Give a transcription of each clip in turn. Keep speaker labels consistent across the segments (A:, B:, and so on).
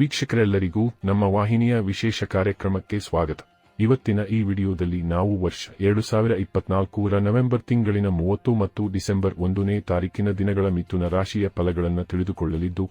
A: ವೀಕ್ಷಕರೆಲ್ಲರಿಗೂ ನಮ್ಮ ವಾಹಿನಿಯ ವಿಶೇಷ ಕಾರ್ಯಕ್ರಮಕ್ಕೆ ಸ್ವಾಗತ. ಇವತ್ತಿನ ಈ ವಿಡಿಯೋದಲ್ಲಿ ನಾವು ವರ್ಷ ಎರಡು ಸಾವಿರ ಇಪ್ಪತ್ನಾಲ್ಕರ ನವೆಂಬರ್ ತಿಂಗಳಿನ ಮೂವತ್ತು ಮತ್ತು ಡಿಸೆಂಬರ್ ಒಂದನೇ ತಾರೀಕಿನ ದಿನಗಳ ಮಿಥುನ ರಾಶಿಯ ಫಲಗಳನ್ನು ತಿಳಿದುಕೊಳ್ಳಲಿದ್ದು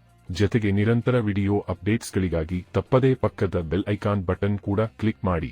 A: ಜೊತೆಗೆ ನಿರಂತರ ವಿಡಿಯೋ ಅಪ್ಡೇಟ್ಸ್ಗಳಿಗಾಗಿ ತಪ್ಪದೇ ಪಕ್ಕದ ಬೆಲ್ ಐಕಾನ್ ಬಟನ್ ಕೂಡ ಕ್ಲಿಕ್ ಮಾಡಿ.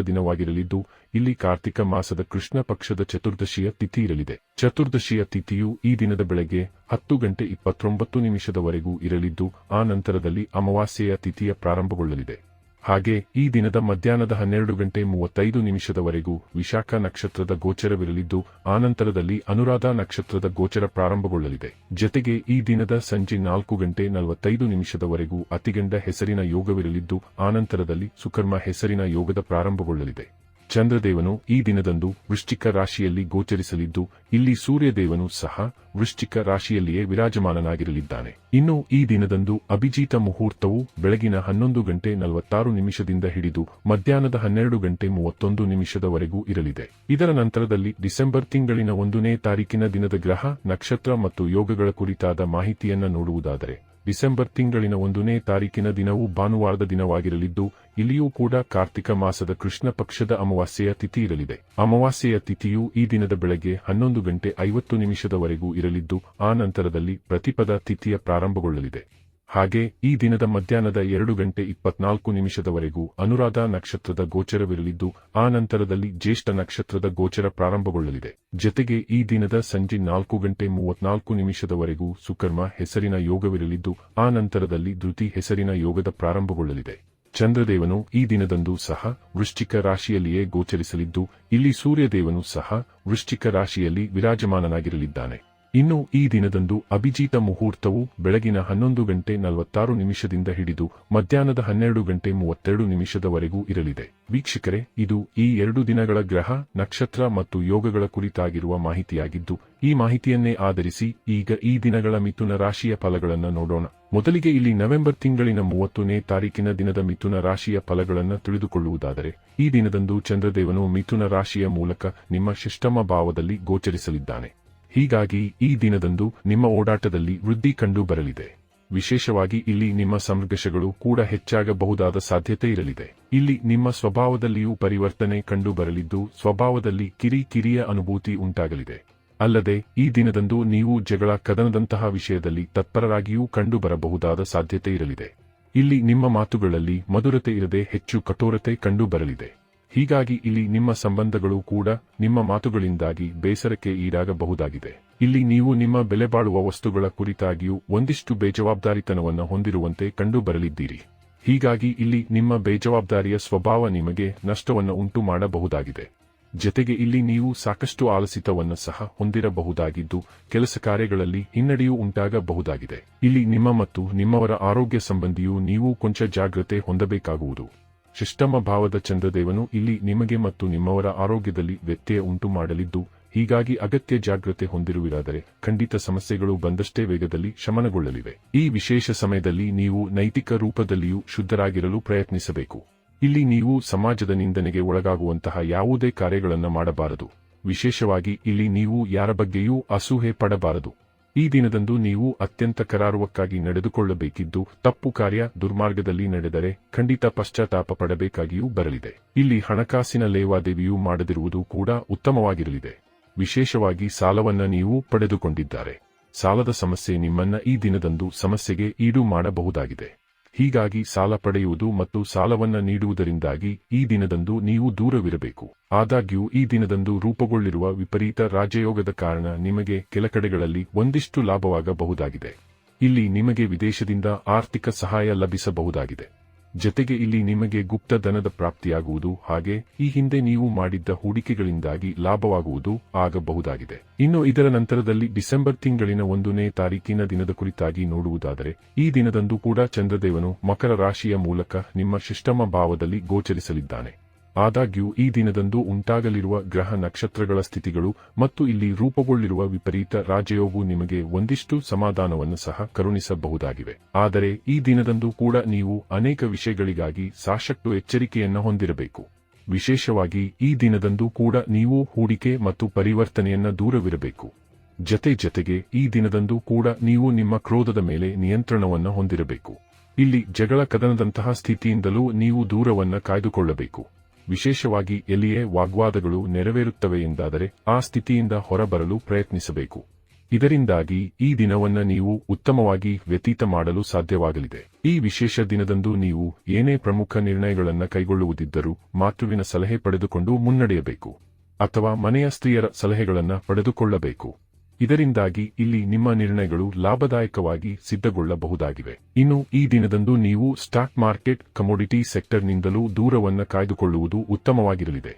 A: ದಿನವಾಗಿರಲಿದ್ದು, ಇಲ್ಲಿ ಕಾರ್ತಿಕ ಮಾಸದ ಕೃಷ್ಣ ಪಕ್ಷದ ಚತುರ್ದಶಿಯ ತಿಥಿ ಇರಲಿದೆ. ಚತುರ್ದಶಿಯ ತಿಥಿಯು ಈ ದಿನದ ಬೆಳಗ್ಗೆ ಹತ್ತು ಗಂಟೆ ಇಪ್ಪತ್ತೊಂಬತ್ತು ನಿಮಿಷದವರೆಗೂ ಇರಲಿದ್ದು, ಆ ನಂತರದಲ್ಲಿ ಅಮಾವಾಸ್ಯೆಯ ತಿಥಿಯ ಪ್ರಾರಂಭಗೊಳ್ಳಲಿದೆ. ಹಾಗೆ, ಈ ದಿನದ ಮಧ್ಯಾಹ್ನದ ಹನ್ನೆರಡು ಗಂಟೆ ಮೂವತ್ತೈದು ನಿಮಿಷದವರೆಗೂ ವಿಶಾಖ ನಕ್ಷತ್ರದ ಗೋಚರವಿರಲಿದ್ದು, ಆನಂತರದಲ್ಲಿ ಅನುರಾಧ ನಕ್ಷತ್ರದ ಗೋಚರ ಪ್ರಾರಂಭಗೊಳ್ಳಲಿದೆ. ಜತೆಗೆ, ಈ ದಿನದ ಸಂಜೆ ನಾಲ್ಕು ಗಂಟೆ ನಲವತ್ತೈದು ನಿಮಿಷದವರೆಗೂ ಅತಿಗಂಡ ಹೆಸರಿನ ಯೋಗವಿರಲಿದ್ದು, ಆನಂತರದಲ್ಲಿ ಸುಕರ್ಮ ಹೆಸರಿನ ಯೋಗದ ಪ್ರಾರಂಭಗೊಳ್ಳಲಿದೆ. ಚಂದ್ರದೇವನು ಈ ದಿನದಂದು ವೃಶ್ಚಿಕ ರಾಶಿಯಲ್ಲಿ ಗೋಚರಿಸಲಿದ್ದು, ಇಲ್ಲಿ ಸೂರ್ಯದೇವನು ಸಹ ವೃಶ್ಚಿಕ ರಾಶಿಯಲ್ಲಿಯೇ ವಿರಾಜಮಾನನಾಗಿರಲಿದ್ದಾನೆ. ಇನ್ನು ಈ ದಿನದಂದು ಅಭಿಜೀತ ಮುಹೂರ್ತವು ಬೆಳಗಿನ ಹನ್ನೊಂದು ಗಂಟೆ ನಲವತ್ತಾರು ನಿಮಿಷದಿಂದ ಹಿಡಿದು ಮಧ್ಯಾಹ್ನದ ಹನ್ನೆರಡು ಗಂಟೆ ಮೂವತ್ತೊಂದು ನಿಮಿಷದವರೆಗೂ ಇರಲಿದೆ. ಇದರ ನಂತರದಲ್ಲಿ ಡಿಸೆಂಬರ್ ತಿಂಗಳಿನ ಒಂದನೇ ತಾರೀಕಿನ ದಿನದ ಗ್ರಹ, ನಕ್ಷತ್ರ ಮತ್ತು ಯೋಗಗಳ ಕುರಿತಾದ ಮಾಹಿತಿಯನ್ನು ನೋಡುವುದಾದರೆ ಡಿಸೆಂಬರ್ ತಿಂಗಳಿನ ಒಂದನೇ ತಾರೀಕಿನ ದಿನವು ಭಾನುವಾರದ ದಿನವಾಗಿರಲಿದ್ದು, ಇಲ್ಲಿಯೂ ಕೂಡ ಕಾರ್ತಿಕ ಮಾಸದ ಕೃಷ್ಣ ಪಕ್ಷದ ಅಮಾವಾಸ್ಯೆಯ ತಿಥಿ ಇರಲಿದೆ. ಅಮಾವಾಸ್ಯೆಯ ತಿಥಿಯು ಈ ದಿನದ ಬೆಳಗ್ಗೆ ಹನ್ನೊಂದು ಗಂಟೆ ಐವತ್ತು ನಿಮಿಷದವರೆಗೂ ಇರಲಿದ್ದು, ಆ ನಂತರದಲ್ಲಿ ಪ್ರತಿಪದ ತಿಥಿಯ ಪ್ರಾರಂಭಗೊಳ್ಳಲಿದೆ. ಹಾಗೆ ಈ ದಿನದ ಮಧ್ಯಾಹ್ನದ ಎರಡು ಗಂಟೆ ಇಪ್ಪತ್ನಾಲ್ಕು ನಿಮಿಷದವರೆಗೂ ಅನುರಾಧ ನಕ್ಷತ್ರದ ಗೋಚರವಿರಲಿದ್ದು, ಆ ನಂತರದಲ್ಲಿ ಜ್ಯೇಷ್ಠ ನಕ್ಷತ್ರದ ಗೋಚರ ಪ್ರಾರಂಭಗೊಳ್ಳಲಿದೆ. ಜೊತೆಗೆ ಈ ದಿನದ ಸಂಜೆ ನಾಲ್ಕು ಗಂಟೆ ಮೂವತ್ನಾಲ್ಕು ನಿಮಿಷದವರೆಗೂ ಸುಕರ್ಮ ಹೆಸರಿನ ಯೋಗವಿರಲಿದ್ದು, ಆ ನಂತರದಲ್ಲಿ ಧೃತಿ ಹೆಸರಿನ ಯೋಗದ ಪ್ರಾರಂಭಗೊಳ್ಳಲಿದೆ. ಚಂದ್ರದೇವನು ಈ ದಿನದಂದು ಸಹ ವೃಶ್ಚಿಕ ರಾಶಿಯಲ್ಲಿಯೇ ಗೋಚರಿಸಲಿದ್ದು, ಇಲ್ಲಿ ಸೂರ್ಯದೇವನು ಸಹ ವೃಶ್ಚಿಕ ರಾಶಿಯಲ್ಲಿ ವಿರಾಜಮಾನನಾಗಿರಲಿದ್ದಾನೆ. ಇನ್ನು ಈ ದಿನದಂದು ಅಭಿಜಿತ ಮುಹೂರ್ತವು ಬೆಳಗಿನ ಹನ್ನೊಂದು ಗಂಟೆ ನಲವತ್ತಾರು ನಿಮಿಷದಿಂದ ಹಿಡಿದು ಮಧ್ಯಾಹ್ನದ ಹನ್ನೆರಡು ಗಂಟೆ ಮೂವತ್ತೆರಡು ನಿಮಿಷದವರೆಗೂ ಇರಲಿದೆ. ವೀಕ್ಷಕರೇ, ಇದು ಈ ಎರಡು ದಿನಗಳ ಗ್ರಹ, ನಕ್ಷತ್ರ ಮತ್ತು ಯೋಗಗಳ ಕುರಿತಾಗಿರುವ ಮಾಹಿತಿಯಾಗಿದ್ದು, ಈ ಮಾಹಿತಿಯನ್ನೇ ಆಧರಿಸಿ ಈಗ ಈ ದಿನಗಳ ಮಿಥುನ ರಾಶಿಯ ಫಲಗಳನ್ನು ನೋಡೋಣ. ಮೊದಲಿಗೆ ಇಲ್ಲಿ ನವೆಂಬರ್ ತಿಂಗಳಿನ ಮೂವತ್ತನೇ ತಾರೀಕಿನ ದಿನದ ಮಿಥುನ ರಾಶಿಯ ಫಲಗಳನ್ನು ತಿಳಿದುಕೊಳ್ಳುವುದಾದರೆ, ಈ ದಿನದಂದು ಚಂದ್ರದೇವನು ಮಿಥುನ ರಾಶಿಯ ಮೂಲಕ ನಿಮ್ಮ ಶಿಷ್ಟಮ ಭಾವದಲ್ಲಿ ಗೋಚರಿಸಲಿದ್ದಾನೆ. ಹೀಗಾಗಿ ಈ ದಿನದಂದು ನಿಮ್ಮ ಓಡಾಟದಲ್ಲಿ ವೃದ್ಧಿ ಕಂಡು ಬರಲಿದೆ ವಿಶೇಷವಾಗಿ ಇಲ್ಲಿ ನಿಮ್ಮ ಸಂಘರ್ಷಗಳು ಕೂಡ ಹೆಚ್ಚಾಗಬಹುದಾದ ಸಾಧ್ಯತೆ ಇರಲಿದೆ. ಇಲ್ಲಿ ನಿಮ್ಮ ಸ್ವಭಾವದಲ್ಲಿಯೂ ಪರಿವರ್ತನೆ ಕಂಡು ಬರಲಿದ್ದು ಸ್ವಭಾವದಲ್ಲಿ ಕಿರಿ ಕಿರಿಯ ಅನುಭೂತಿ ಉಂಟಾಗಲಿದೆ. ಅಲ್ಲದೆ ಈ ದಿನದಂದು ನೀವು ಜಗಳ ಕದನದಂತಹ ವಿಷಯದಲ್ಲಿ ತತ್ಪರರಾಗಿಯೂ ಕಂಡು ಬರಬಹುದಾದ ಸಾಧ್ಯತೆ ಇರಲಿದೆ. ಇಲ್ಲಿ ನಿಮ್ಮ ಮಾತುಗಳಲ್ಲಿ ಮಧುರತೆ ಇರದೆ ಹೆಚ್ಚು ಕಠೋರತೆ ಕಂಡು ಬರಲಿದೆ ಹೀಗಾಗಿ ಇಲ್ಲಿ ನಿಮ್ಮ ಸಂಬಂಧಗಳು ಕೂಡ ನಿಮ್ಮ ಮಾತುಗಳಿಂದಾಗಿ ಬೇಸರಕ್ಕೆ ಈಡಾಗಬಹುದಾಗಿದೆ. ಇಲ್ಲಿ ನೀವು ನಿಮ್ಮ ಬೆಲೆಬಾಳುವ ವಸ್ತುಗಳ ಕುರಿತಾಗಿಯೂ ಒಂದಿಷ್ಟು ಬೇಜವಾಬ್ದಾರಿತನವನ್ನು ಹೊಂದಿರುವಂತೆ ಕಂಡು ಬರಲಿದ್ದೀರಿ ಹೀಗಾಗಿ ಇಲ್ಲಿ ನಿಮ್ಮ ಬೇಜವಾಬ್ದಾರಿಯ ಸ್ವಭಾವ ನಿಮಗೆ ನಷ್ಟವನ್ನು ಉಂಟು ಮಾಡಬಹುದಾಗಿದೆ ಜತೆಗೆ ಇಲ್ಲಿ ನೀವು ಸಾಕಷ್ಟು ಆಲಸಿತವನ್ನು ಸಹ ಹೊಂದಿರಬಹುದಾಗಿದ್ದು, ಕೆಲಸ ಕಾರ್ಯಗಳಲ್ಲಿ ಹಿನ್ನಡೆಯೂ ಉಂಟಾಗಬಹುದಾಗಿದೆ. ಇಲ್ಲಿ ನಿಮ್ಮ ಮತ್ತು ನಿಮ್ಮವರ ಆರೋಗ್ಯ ಸಂಬಂಧಿಯೂ ನೀವು ಕೊಂಚ ಜಾಗ್ರತೆ ಹೊಂದಬೇಕಾಗುವುದು. ಶಿಷ್ಟಮ ಭಾವದ ಚಂದ್ರದೇವನು ಇಲ್ಲಿ ನಿಮಗೆ ಮತ್ತು ನಿಮ್ಮವರ ಆರೋಗ್ಯದಲ್ಲಿ ವ್ಯತ್ಯಯ ಉಂಟು ಮಾಡಲಿದ್ದು, ಹೀಗಾಗಿ ಅಗತ್ಯ ಜಾಗ್ರತೆ ಹೊಂದಿರುವಿರಾದರೆ ಖಂಡಿತ ಸಮಸ್ಯೆಗಳು ಬಂದಷ್ಟೇ ವೇಗದಲ್ಲಿ ಶಮನಗೊಳ್ಳಲಿವೆ. ಈ ವಿಶೇಷ ಸಮಯದಲ್ಲಿ ನೀವು ನೈತಿಕ ರೂಪದಲ್ಲಿಯೂ ಶುದ್ಧರಾಗಿರಲು ಪ್ರಯತ್ನಿಸಬೇಕು. ಇಲ್ಲಿ ನೀವು ಸಮಾಜದ ನಿಂದನೆಗೆ ಒಳಗಾಗುವಂತಹ ಯಾವುದೇ ಕಾರ್ಯಗಳನ್ನು ಮಾಡಬಾರದು. ವಿಶೇಷವಾಗಿ ಇಲ್ಲಿ ನೀವು ಯಾರ ಬಗ್ಗೆಯೂ ಅಸೂಹೆ ಪಡಬಾರದು. ಈ ದಿನದಂದು ನೀವು ಅತ್ಯಂತ ಕರಾರುವಕ್ಕಾಗಿ ನಡೆದುಕೊಳ್ಳಬೇಕಿದ್ದು ತಪ್ಪು ಕಾರ್ಯ ದುರ್ಮಾರ್ಗದಲ್ಲಿ ನಡೆದರೆ ಖಂಡಿತ ಪಶ್ಚಾತ್ತಾಪ ಪಡಬೇಕಾಗಿಯೂ ಬರಲಿದೆ. ಇಲ್ಲಿ ಹಣಕಾಸಿನ ಲೇವಾದೇವಿಯೂ ಮಾಡದಿರುವುದು ಕೂಡ ಉತ್ತಮವಾಗಿರಲಿದೆ. ವಿಶೇಷವಾಗಿ ಸಾಲವನ್ನ ನೀವು ಪಡೆದುಕೊಂಡಿದ್ದಾರೆ. ಸಾಲದ ಸಮಸ್ಯೆ ನಿಮ್ಮನ್ನ ಈ ದಿನದಂದು ಸಮಸ್ಯೆಗೆ ಈಡು ಮಾಡಬಹುದಾಗಿದೆ. ಹೀಗಾಗಿ ಸಾಲ ಪಡೆಯುವುದು ಮತ್ತು ಸಾಲವನ್ನ ನೀಡುವುದರಿಂದಾಗಿ ಈ ದಿನದಂದು ನೀವು ದೂರವಿರಬೇಕು. ಆದಾಗ್ಯೂ, ಈ ದಿನದಂದು ರೂಪುಗೊಳ್ಳಿರುವ ವಿಪರೀತ ರಾಜಯೋಗದ ಕಾರಣ ನಿಮಗೆ ಕೆಲ ಕಡೆಗಳಲ್ಲಿ ಒಂದಿಷ್ಟು ಲಾಭವಾಗಬಹುದಾಗಿದೆ. ಇಲ್ಲಿ ನಿಮಗೆ ವಿದೇಶದಿಂದ ಆರ್ಥಿಕ ಸಹಾಯ ಲಭಿಸಬಹುದಾಗಿದೆ. ಜತೆಗೆ ಇಲ್ಲಿ ನಿಮಗೆ ಗುಪ್ತ ಧನದ ಪ್ರಾಪ್ತಿಯಾಗುವುದು, ಹಾಗೆ ಈ ಹಿಂದೆ ನೀವು ಮಾಡಿದ್ದ ಹೂಡಿಕೆಗಳಿಂದಾಗಿ ಲಾಭವಾಗುವುದು ಆಗಬಹುದಾಗಿದೆ. ಇನ್ನು ಇದರ ನಂತರದಲ್ಲಿ ಡಿಸೆಂಬರ್ ತಿಂಗಳಿನ ಒಂದನೇ ತಾರೀಕಿನ ದಿನದ ಕುರಿತಾಗಿ ನೋಡುವುದಾದರೆ, ಈ ದಿನದಂದು ಕೂಡ ಚಂದ್ರದೇವನು ಮಕರ ರಾಶಿಯ ಮೂಲಕ ನಿಮ್ಮ ಶಿಷ್ಟಮ ಭಾವದಲ್ಲಿ ಗೋಚರಿಸಲಿದ್ದಾನೆ. ಆದಾಗ್ಯೂ, ಈ ದಿನದಂದು ಉಂಟಾಗಲಿರುವ ಗ್ರಹ ನಕ್ಷತ್ರಗಳ ಸ್ಥಿತಿಗಳು ಮತ್ತು ಇಲ್ಲಿ ರೂಪುಗೊಳ್ಳಿರುವ ವಿಪರೀತ ರಾಜಯೋಗವು ನಿಮಗೆ ಒಂದಿಷ್ಟು ಸಮಾಧಾನವನ್ನು ಸಹ ಕರುಣಿಸಬಹುದಾಗಿವೆ. ಆದರೆ, ಈ ದಿನದಂದು ಕೂಡ ನೀವು ಅನೇಕ ವಿಷಯಗಳಿಗಾಗಿ ಸಾಕಷ್ಟು ಎಚ್ಚರಿಕೆಯನ್ನು ಹೊಂದಿರಬೇಕು. ವಿಶೇಷವಾಗಿ, ಈ ದಿನದಂದು ಕೂಡ ನೀವು ಹೂಡಿಕೆ ಮತ್ತು ಪರಿವರ್ತನೆಯನ್ನ ದೂರವಿರಬೇಕು. ಜತೆ ಜತೆಗೆ, ಈ ದಿನದಂದು ಕೂಡ ನೀವು ನಿಮ್ಮ ಕ್ರೋಧದ ಮೇಲೆ ನಿಯಂತ್ರಣವನ್ನು ಹೊಂದಿರಬೇಕು. ಇಲ್ಲಿ ಜಗಳ ಕದನದಂತಹ ಸ್ಥಿತಿಯಿಂದಲೂ ನೀವು ದೂರವನ್ನು ಕಾಯ್ದುಕೊಳ್ಳಬೇಕು. ವಿಶೇಷವಾಗಿ ಎಲ್ಲಿಯೇ ವಾಗ್ವಾದಗಳು ನೆರವೇರುತ್ತವೆ ಎಂದಾದರೆ ಆ ಸ್ಥಿತಿಯಿಂದ ಹೊರಬರಲು ಪ್ರಯತ್ನಿಸಬೇಕು. ಇದರಿಂದಾಗಿ ಈ ದಿನವನ್ನ ನೀವು ಉತ್ತಮವಾಗಿ ವ್ಯತೀತ ಮಾಡಲು ಸಾಧ್ಯವಾಗಲಿದೆ. ಈ ವಿಶೇಷ ದಿನದಂದು ನೀವು ಏನೇ ಪ್ರಮುಖ ನಿರ್ಣಯಗಳನ್ನು ಕೈಗೊಳ್ಳುವುದಿದ್ದರೂ ಮಾತೃವಿನ ಸಲಹೆ ಪಡೆದುಕೊಂಡು ಮುನ್ನಡೆಯಬೇಕು. ಅಥವಾ ಮನೆಯ ಸ್ತ್ರೀಯರ ಸಲಹೆಗಳನ್ನು ಪಡೆದುಕೊಳ್ಳಬೇಕು. ಇದರಿಂದಾಗಿ ಇಲ್ಲಿ ನಿಮ್ಮ ನಿರ್ಣಯಗಳು ಲಾಭದಾಯಕವಾಗಿ ಸಿದ್ಧಗೊಳ್ಳಬಹುದಾಗಿವೆ. ಇನ್ನು ಈ ದಿನದಂದು ನೀವು ಸ್ಟಾಕ್ ಮಾರ್ಕೆಟ್ ಕಮೋಡಿಟಿ ಸೆಕ್ಟರ್ನಿಂದಲೂ ದೂರವನ್ನು ಕಾಯ್ದುಕೊಳ್ಳುವುದು ಉತ್ತಮವಾಗಿರಲಿದೆ.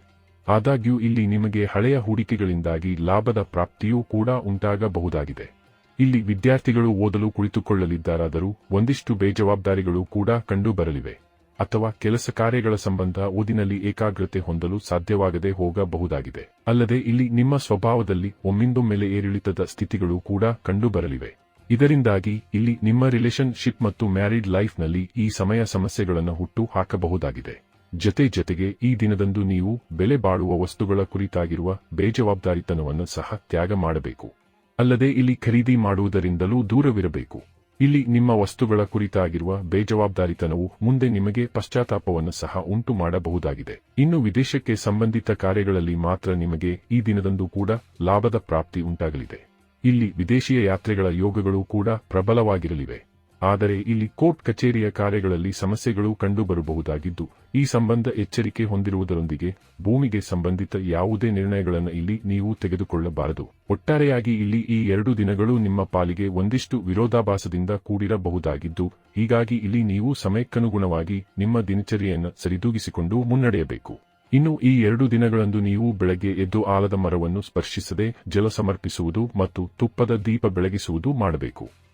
A: ಆದಾಗ್ಯೂ ಇಲ್ಲಿ ನಿಮಗೆ ಹಳೆಯ ಹೂಡಿಕೆಗಳಿಂದಾಗಿ ಲಾಭದ ಪ್ರಾಪ್ತಿಯೂ ಕೂಡ ಉಂಟಾಗಬಹುದಾಗಿದೆ. ಇಲ್ಲಿ ವಿದ್ಯಾರ್ಥಿಗಳು ಓದಲು ಕುಳಿತುಕೊಳ್ಳಲಿದ್ದಾರಾದರೂ ಒಂದಿಷ್ಟು ಬೇಜವಾಬ್ದಾರಿಗಳು ಕೂಡ ಕಂಡುಬರಲಿವೆ. ಅಥವಾ ಕೆಲಸ ಕಾರ್ಯಗಳ ಸಂಬಂಧ ಓದಿನಲ್ಲಿ ಏಕಾಗ್ರತೆ ಹೊಂದಲು ಸಾಧ್ಯವಾಗದೆ ಹೋಗಬಹುದಾಗಿದೆ. ಅಲ್ಲದೆ ಇಲ್ಲಿ ನಿಮ್ಮ ಸ್ವಭಾವದಲ್ಲಿ ಒಮ್ಮಿಂದೊಮ್ಮೆಲೆ ಏರಿಳಿತದ ಸ್ಥಿತಿಗಳು ಕೂಡ ಕಂಡುಬರಲಿವೆ. ಇದರಿಂದಾಗಿ ಇಲ್ಲಿ ನಿಮ್ಮ ರಿಲೇಶನ್ಶಿಪ್ ಮತ್ತು ಮ್ಯಾರಿಡ್ ಲೈಫ್ನಲ್ಲಿ ಈ ಸಮಯ ಸಮಸ್ಯೆಗಳನ್ನು ಹುಟ್ಟು ಹಾಕಬಹುದಾಗಿದೆ. ಜತೆ ಜತೆಗೆ ಈ ದಿನದಂದು ನೀವು ಬೆಲೆ ಬಾಳುವ ವಸ್ತುಗಳ ಕುರಿತಾಗಿರುವ ಬೇಜವಾಬ್ದಾರಿತನವನ್ನು ಸಹ ತ್ಯಾಗ ಮಾಡಬೇಕು. ಅಲ್ಲದೆ ಇಲ್ಲಿ ಖರೀದಿ ಮಾಡುವುದರಿಂದಲೂ ದೂರವಿರಬೇಕು. ಇಲ್ಲಿ ನಿಮ್ಮ ವಸ್ತುಗಳ ಕುರಿತಾಗಿರುವ ಬೇಜವಾಬ್ದಾರಿತನವು ಮುಂದೆ ನಿಮಗೆ ಪಶ್ಚಾತ್ತಾಪವನ್ನು ಸಹ ಉಂಟು ಮಾಡಬಹುದಾಗಿದೆ. ಇನ್ನು ವಿದೇಶಕ್ಕೆ ಸಂಬಂಧಿತ ಕಾರ್ಯಗಳಲ್ಲಿ ಮಾತ್ರ ನಿಮಗೆ ಈ ದಿನದಂದು ಕೂಡ ಲಾಭದ ಪ್ರಾಪ್ತಿ ಉಂಟಾಗಲಿದೆ. ಇಲ್ಲಿ ವಿದೇಶೀಯ ಯಾತ್ರೆಗಳ ಯೋಗಗಳು ಕೂಡ ಪ್ರಬಲವಾಗಿರಲಿವೆ. ಆದರೆ ಇಲ್ಲಿ ಕೋರ್ಟ್ ಕಚೇರಿಯ ಕಾರ್ಯಗಳಲ್ಲಿ ಸಮಸ್ಯೆಗಳು ಕಂಡುಬರಬಹುದಾಗಿದ್ದು, ಈ ಸಂಬಂಧ ಎಚ್ಚರಿಕೆ ಹೊಂದಿರುವುದರೊಂದಿಗೆ ಭೂಮಿಗೆ ಸಂಬಂಧಿತ ಯಾವುದೇ ನಿರ್ಣಯಗಳನ್ನು ಇಲ್ಲಿ ನೀವು ತೆಗೆದುಕೊಳ್ಳಬಾರದು. ಒಟ್ಟಾರೆಯಾಗಿ ಇಲ್ಲಿ ಈ ಎರಡು ದಿನಗಳು ನಿಮ್ಮ ಪಾಲಿಗೆ ಒಂದಿಷ್ಟು ವಿರೋಧಾಭಾಸದಿಂದ ಕೂಡಿರಬಹುದಾಗಿದ್ದು, ಹೀಗಾಗಿ ಇಲ್ಲಿ ನೀವು ಸಮಯಕ್ಕನುಗುಣವಾಗಿ ನಿಮ್ಮ ದಿನಚರಿಯನ್ನು ಸರಿದೂಗಿಸಿಕೊಂಡು ಮುನ್ನಡೆಯಬೇಕು. ಇನ್ನು ಈ ಎರಡು ದಿನಗಳಂದು ನೀವು ಬೆಳಗ್ಗೆ ಎದ್ದು ಆಲದ ಮರವನ್ನು ಸ್ಪರ್ಶಿಸದೆ ಜಲ ಸಮರ್ಪಿಸುವುದು ಮತ್ತು ತುಪ್ಪದ ದೀಪ ಬೆಳಗಿಸುವುದು ಮಾಡಬೇಕು.